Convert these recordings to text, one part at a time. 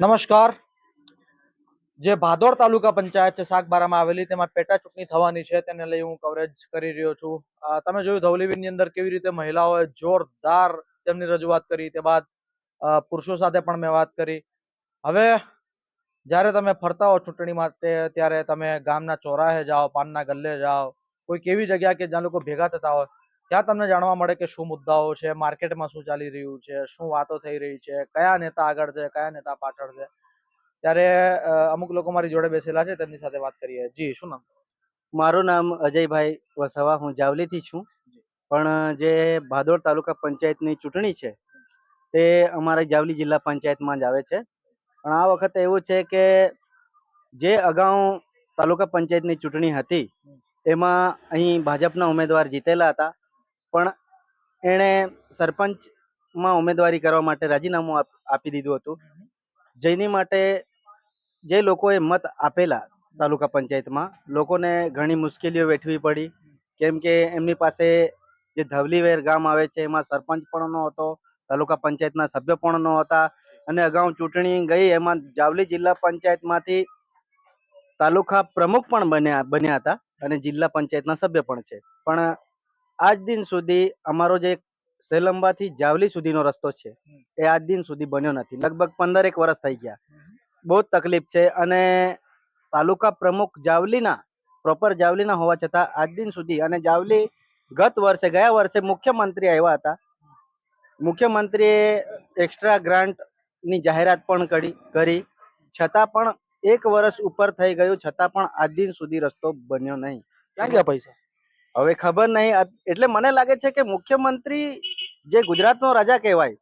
નમસ્કાર. જે ભાદોડ તાલુકા પંચાયત છે, સાગબારામાં આવેલી, તેમાં પેટા ચૂંટણી થવાની છે, તેને લઈ હું કવરેજ કરી રહ્યો છું. તમે જોયું ધવલીબેનની અંદર કેવી રીતે મહિલાઓએ જોરદાર તેમની રજૂઆત કરી, તે બાદ પુરુષો સાથે પણ મેં વાત કરી. હવે, જ્યારે તમે ફરતા હો ચૂંટણી માટે, ત્યારે તમે ગામના ચોરાહે જાઓ, પાનના ગલ્લે જાઓ, કોઈ કેવી જગ્યા કે જ્યાં લોકો ભેગા થતા હોય ત્યાં તમને જાણવા મળે કે શું મુદ્દાઓ છે માર્કેટમાં શું ચાલી રહ્યું છે શું વાતો થઈ રહી છે કયા નેતા આગળ છે કયા નેતા પાછળ છે. ત્યારે અમુક લોકો મારી જોડે બેસેલા છે તેમની સાથે વાત કરીએ. જી શું નામ? મારું નામ અજયભાઈ વસાવા હું જાવલીથી છું. પણ જે ભાદોડ તાલુકા પંચાયતની ચૂંટણી છે તે અમારા જાવલી જિલ્લા પંચાયતમાં જ આવે છે. પણ આ વખતે એવું છે કે જે અગાઉ તાલુકા પંચાયતની ચૂંટણી હતી એમાં અહીં ભાજપના ઉમેદવાર જીતેલા હતા. પણ એણે સરપંચમાં ઉમેદવારી કરવા માટે રાજીનામું આપી દીધું હતું. જેની માટે જે લોકોએ મત આપેલા તાલુકા પંચાયતમાં, લોકોને ઘણી મુશ્કેલીઓ વેઠવી પડી. કેમ કે એમની પાસે જે ધવલીવેર ગામ આવે છે, એમાં સરપંચ પણ ન હતો તાલુકા પંચાયતના સભ્ય પણ ન હતા અને અગાઉ ચૂંટણી ગઈ, એમાં જાવલી જિલ્લા પંચાયતમાંથી તાલુકા પ્રમુખ પણ બન્યા બન્યા હતા અને જિલ્લા પંચાયતના સભ્ય પણ છે. પણ આજ દિન સુધી અમારો જે સેલંબાથી જાવલી સુધીનો રસ્તો છે, એ આજ દિન સુધી બન્યો નથી. લગભગ પંદરેક વર્ષ થઈ ગયા. બહુ તકલીફ છે અને તાલુકા પ્રમુખ જાવલીના પ્રોપર જાવલીના હોવા છતાં આજ દિન સુધી અને જાવલી ગત વર્ષે, ગયા વર્ષે મુખ્યમંત્રી આવ્યા હતા. મુખ્યમંત્રીએ એક્સ્ટ્રા ગ્રાન્ટની જાહેરાત પણ કરી કરી. છતાં પણ એક વર્ષ ઉપર થઈ ગયું, છતાં પણ આજ દિન સુધી રસ્તો બન્યો નહીં. ક્યાં ગયા પૈસા? હવે ખબર નહીં. એટલે મને લાગે છે કે મુખ્યમંત્રી જે ગુજરાતનો રાજા કહેવાય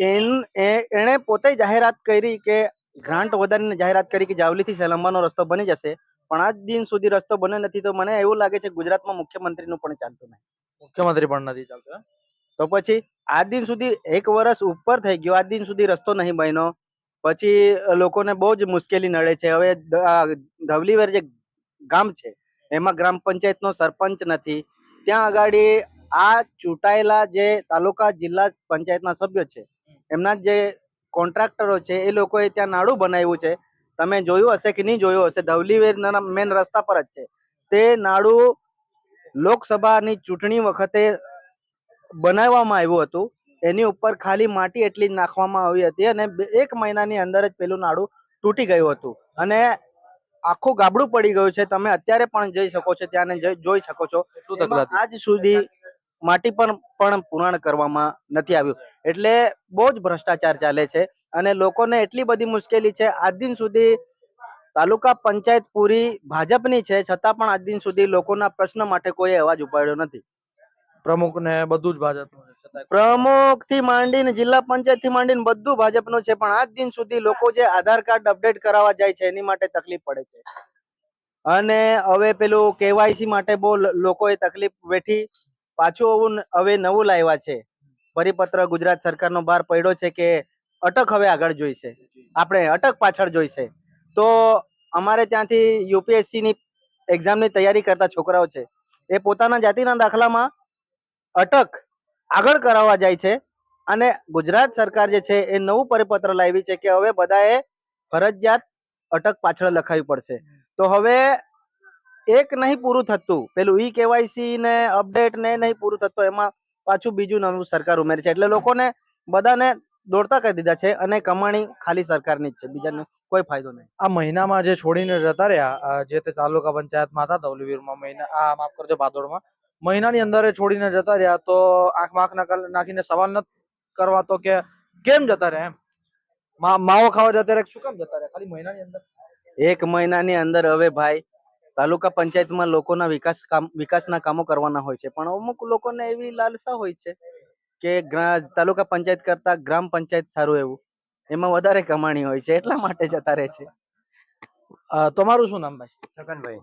એન- એણે પોતે જાહેરાત કરી કે ગ્રાન્ટ વધારીને જાહેરાત કરી કે જાવલીથી સેલંબાનો રસ્તો બની જશે. પણ આજ દિન સુધી રસ્તો બન્યો નથી તો મને એવું લાગે છે ગુજરાતમાં મુખ્યમંત્રીનું પણ ચાલતું નહીં. મુખ્યમંત્રી પણ નથી ચાલતો તો પછી આ દિન સુધી એક વર્ષ ઉપર થઈ ગયો આ દિન સુધી રસ્તો નહીં બન્યો. પછી લોકોને બહુ જ મુશ્કેલી નડે છે. હવે ધવલીવેર જે ગામ છે એમાં ગ્રામ પંચાયતનો સરપંચ નથી. ત્યાં આગળ આ ચૂંટાયેલા જે તાલુકા જિલ્લા પંચાયતના સભ્યો છે, એમના જે કોન્ટ્રાક્ટરો છે, એ લોકોએ ત્યાં નાડું બનાવ્યું છે. તમે જોયું હશે કે નહીં જોયું હશે ધવલીવેર મેન રસ્તા પર જ છે. તે નાડું લોકસભાની ચૂંટણી વખતે બનાવવામાં આવ્યું હતું. એની ઉપર ખાલી માટી એટલી જ નાખવામાં આવી હતી અને એક મહિનાની અંદર જ પેલું નાડું તૂટી ગયું હતું. અને આખું ગાબડું પડી ગયું છે. તમે અત્યારે પણ જઈ શકો છો ત્યાં જોઈ શકો છો. આજ સુધી માટી પણ પણ પૂરણ કરવામાં નથી આવ્યું. એટલે બહુ જ ભ્રષ્ટાચાર ચાલે છે અને લોકોને એટલી બધી મુશ્કેલી છે. આજ દિન સુધી તાલુકા પંચાયત પૂરી ભાજપની છે. છતાં પણ આજ દિન સુધી લોકોના પ્રશ્ન માટે કોઈ અવાજ ઉપાડ્યો નથી. પ્રમુખ ને બધું જ ભાજપનું છે. છતાંય પ્રમુખથી માંડીને જિલ્લા પંચાયતથી માંડીને બધું ભાજપનું છે, પણ આજ દિન સુધી લોકો જે આધાર કાર્ડ અપડેટ કરાવવા જાય છે, એની માટે તકલીફ પડે છે. અને હવે પેલું કેવાયસી માટે બહુ લોકોએ તકલીફ વેઠી, પાછું હવે નવું લાવ્યા છે. પરિપત્ર ગુજરાત સરકારનો બહાર પડ્યો છે કે અટક હવે આગળ જોઈશે. આપણે અટક પાછળ જોઈશે. તો અમારે ત્યાંથી યુપીએસસી ની એક્ઝામની તૈયારી કરતા છોકરાઓ છે. એ પોતાના જાતિના દાખલામાં અટક આગળ કરાવવા જાય છે. અને ગુજરાત સરકાર જે છે એ નવું પરિપત્ર લાવી છે કે હવે બધાએ ફરજિયાત અટક પાછળ લખાવી પડશે. તો હવે એક નહીં પૂરું થતું. પેલું ઈ કેવાયસી ને અપડેટ ને નહીં પૂરું થતું એમાં પાછું બીજું નવું સરકાર ઉમેરે છે. એટલે લોકોને બધાને દોડતા કરી દીધા છે અને કમાણી ખાલી સરકારની જ છે. બીજાને કોઈ ફાયદો નહીં. આ મહિનામાં જે છોડીને જતા રહ્યા જે તે તાલુકા પંચાયતમાં હતા ધવલીવીરમાં મહિના, આ માફ કરજો, ભાદોડમાં મહિનાની અંદર છોડીને જતા રહ્યા તો આંખમાં આંખ નાખ- નાખીને સવાલ ન કરવા તો કે કેમ જતા રહ્યા એમ? મા- માવો ખાવા જતા રહ્યા શું કેમ જતા રહ્યા? ખાલી મહિનાની અંદર? એક મહિનાની અંદર હવે ભાઈ તાલુકા પંચાયતમાં લોકોના વિકાસ કામ વિકાસના કામો કરવાના હોય છે. પણ અમુક લોકોને એવી લાલસા હોય છે કે ગ્રા- તાલુકા પંચાયત કરતા ગ્રામ પંચાયત સારું એવું. એમાં વધારે કમાણી હોય છે. એટલા માટે જતા રહે છે. તમારું શું નામ ભાઈ? છગનભાઈ.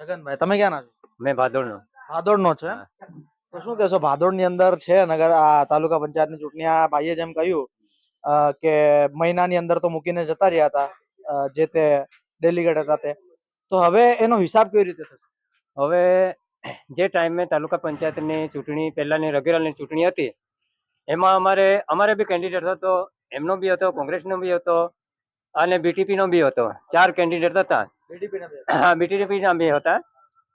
છગનભાઈ. તમે ક્યાં ના છો? મેં ભાદોડનો. ભાદોડ નો છે તો શું કહેશો ભાદોડની અંદર છે નગર આ તાલુકા પંચાયતની ચૂંટણી આ ભાઈએ જેમ કહ્યું કે મહિનાની અંદર તો મૂકીને જતા રહ્યા હતા જે તે ડેલિગેટ હતા તે. તો હવે એનો હિસાબ કેવી રીતે થશે? હવે જે ટાઈમે તાલુકા પંચાયતની ચૂંટણી પહેલાની ની ચૂંટણી હતી એમાં અમારે અમારે બી કેન્ડિડેટ હતો એમનો બી હતો કોંગ્રેસનો બી હતો અને બીટીપી નો બી હતો. ચાર કેન્ડિડેટ હતા. BTP ના બીટીપી ના બી હતા.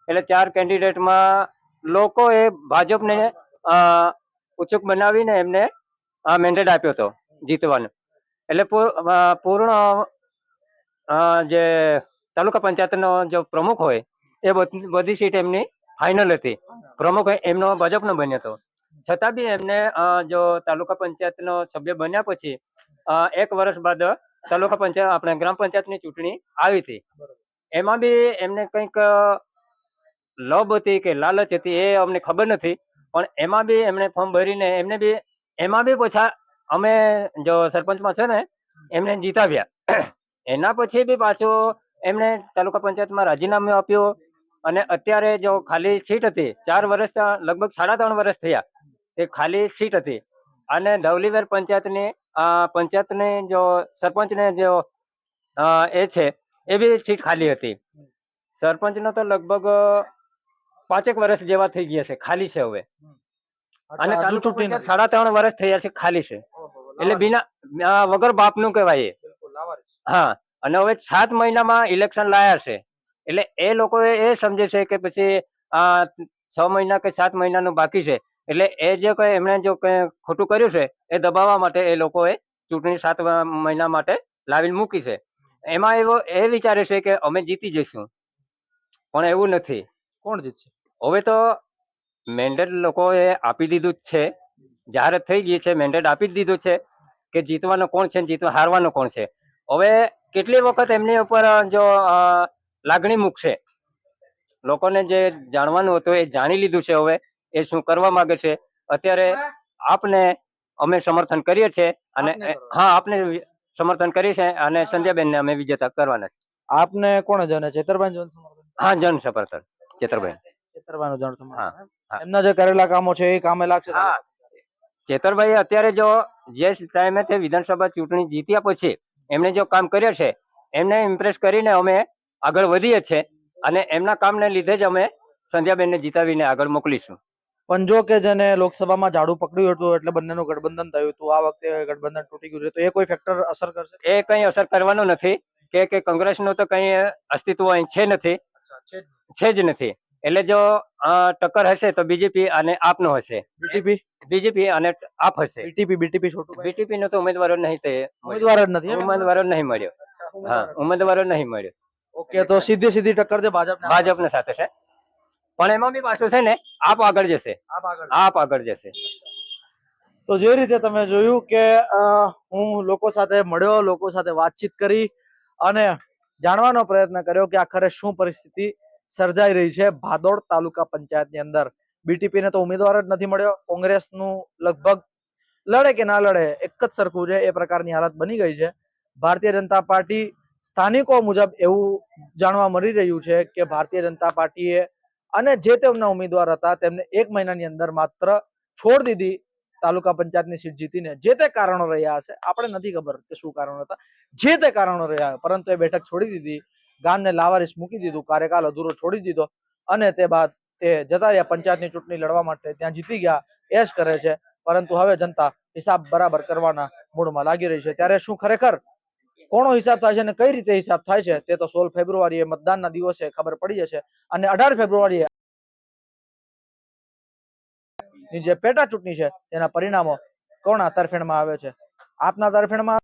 એટલે ચાર કેન્ડિડેટમાં લોકોએ ભાજપને ઉત્સુક બનાવીને એમને મેન્ડેટ આપ્યો હતો જીતવાનો. એટલે પૂર્ણ જે તાલુકા પંચાયતનો જો પ્રમુખ હોય, એ બધ- સીટ એમની ફાઇનલ હતી. પ્રમુખ એમનો ભાજપનો બન્યો હતો. છતાં બી એમને જો તાલુકા પંચાયતનો સભ્ય બન્યા પછી એક વર્ષ બાદ તાલુકા પંચાયત, આપણે ગ્રામ પંચાયતની ચૂંટણી આવી હતી. એમાં બી એમને કંઈક લોભ હતી કે લાલચ હતી એ અમને ખબર નથી. પણ એમાં બી એમણે ફોર્મ ભરીને એમને બી, એમાં બી પાછા અમે જો સરપંચમાં છે ને, એમને જીતાવ્યા. એના પછી બી પાછું એમણે તાલુકા પંચાયતમાં રાજીનામું આપ્યું અને અત્યારે જો ખાલી સીટ હતી, ચાર વર્ષ લગભગ સાડા ત્રણ વર્ષ થયા, એ ખાલી સીટ હતી. અને ધવલીવેર પંચાયતની પંચાયતની જો સરપંચને જો એ છે, એ બી સીટ ખાલી હતી. સરપંચનો તો લગભગ પાંચેક વર્ષ જેવા થઈ ગયા છે ખાલી છે હવે. અને તાલુકા પંચાયત સાડા ત્રણ વર્ષ થયા છે ખાલી છે. એટલે. બિના વગર બાપનું કહેવાય. હા અને હવે સાત મહિનામાં ઇલેક્શન લાયા છે. એટલે એ લોકો એ સમજે છે કે પછી આ છ મહિના કે સાત મહિનાનું બાકી છે. એટલે એ જે કઈ એમણે જો કઈ ખોટું કર્યું છે એ દબાવવા માટે એ લોકોએ ચૂંટણી સાત મહિના માટે લાવીને મૂકી છે. એમાં એવો એ વિચારે છે કે અમે જીતી જઈશું. પણ એવું નથી. કોણ જીતશે? હવે તો મેન્ડેટ લોકોએ આપી દીધું જ છે. જાહેરાત થઈ ગઈ છે મેન્ડેટ આપી જ દીધું છે કે જીતવાનો કોણ છે જીતવા હારવાનો કોણ છે. હવે કેટલી વખત એમની ઉપર જો લાગણી મૂકશે? લોકોને જે જાણવાનું હતું એ જાણી લીધું છે હવે એ શું કરવા માંગે છે? અત્યારે આપને અમે સમર્થન કરીએ છીએ અને હા આપને સમર્થન કરીએ છીએ અને સંજયબેનને અમે વિજેતા કરવાના છે આપને કોણ છે? જન સમર્થન? હા જન સમર્થન. ચેતરભાઈ. ચેતરભાઈ. નું સમર્થન એમના જે કરેલા કામો છે એ કામે લાગશે હા. ચેતરભાઈ અત્યારે જો જે ટાઈમે તે વિધાનસભા ચૂંટણી જીત્યા પછી એમણે જો કામ કર્યા છે એમને ઇમ્પ્રેસ કરીને અમે આગળ વધીએ છે અને એમના કામને લીધે જ અમે સંધ્યાબેનને જીતાવીને આગળ મોકલીશું. પણ જો કે જેને લોકસભામાં ઝાડુ પકડ્યું હતું એટલે બંનેનું ગઠબંધન થયું હતું આ વખતે ગઠબંધન તૂટી ગયું તો એ કોઈ ફેક્ટર અસર કરશે? એ કંઈ અસર કરવાનું નથી. કે કે કોંગ્રેસનું તો કંઈ અસ્તિત્વ અહીં છે નથી. છે જ નથી. એટલે જો ટક્કર હશે તો બીજેપી અને આપનો હશે. બીટીપી બીજેપી અને આપ હશે. બીટીપી બીટીપી છોટું બીટીપી નો તો ઉમેદવારો નહીં તે. ઉમેદવાર જ નથી ઉમેદવારો નહીં મળ્યો. હા ઉમેદવારો નહીં મળ્યો. ઓકે તો સીધી સીધી ટક્કર છે ભાજપ ભાજપને સાથે છે. પણ એમાં બી પાછું છે ને આપ આગળ જશે. આપ આગળ. જશે. તો જે રીતે તમે જોયું કે હું લોકો સાથે મળ્યો લોકો સાથે વાતચીત કરી અને જાણવાનો પ્રયત્ન કર્યો કે આખરે શું પરિસ્થિતિ સર્જાઈ રહી છે. ભાદોડ તાલુકા પંચાયતની અંદર. બીટીપી ને તો ઉમેદવાર જ નથી મળ્યો. કોંગ્રેસનું લગભગ લડે કે ના લડે, એક જ સરખું છે. એ પ્રકારની હાલત બની ગઈ છે. ભારતીય જનતા પાર્ટી સ્થાનિકો મુજબ એવું જાણવા મળી રહ્યું છે કે ભારતીય જનતા પાર્ટીએ અને જે તેમના ઉમેદવાર હતા, તેમને એક મહિનાની અંદર માત્ર છોડ દીધી તાલુકા પંચાયતની સીટ જીતીને. જે તે કારણો રહ્યા હશે, આપણે નથી ખબર કે શું કારણો હતા. જે તે કારણો રહ્યા, પરંતુ એ બેઠક છોડી દીધી. ગામને લાવારીસ મૂકી દીધું કાર્યકાલ અધૂરો છોડી દીધો અને તે બાદ તે જતા રહ્યા પંચાયતની ચૂંટણી લડવા માટે ત્યાં જીતી ગયા, એ કરે છે. પરંતુ હવે જનતા હિસાબ બરાબર કરવાના મૂડમાં લાગી રહી છે. ત્યારે શું ખરેખર? કોનો હિસાબ થાય છે અને કઈ રીતે હિસાબ થાય છે? તે તો સોળ ફેબ્રુઆરીએ મતદાનના દિવસે ખબર પડી જશે અને અઢાર ફેબ્રુઆરીએ જે પેટા ચૂંટણી છે, તેના પરિણામો કોના તરફેણમાં આવે છે? આપના તરફેણમાં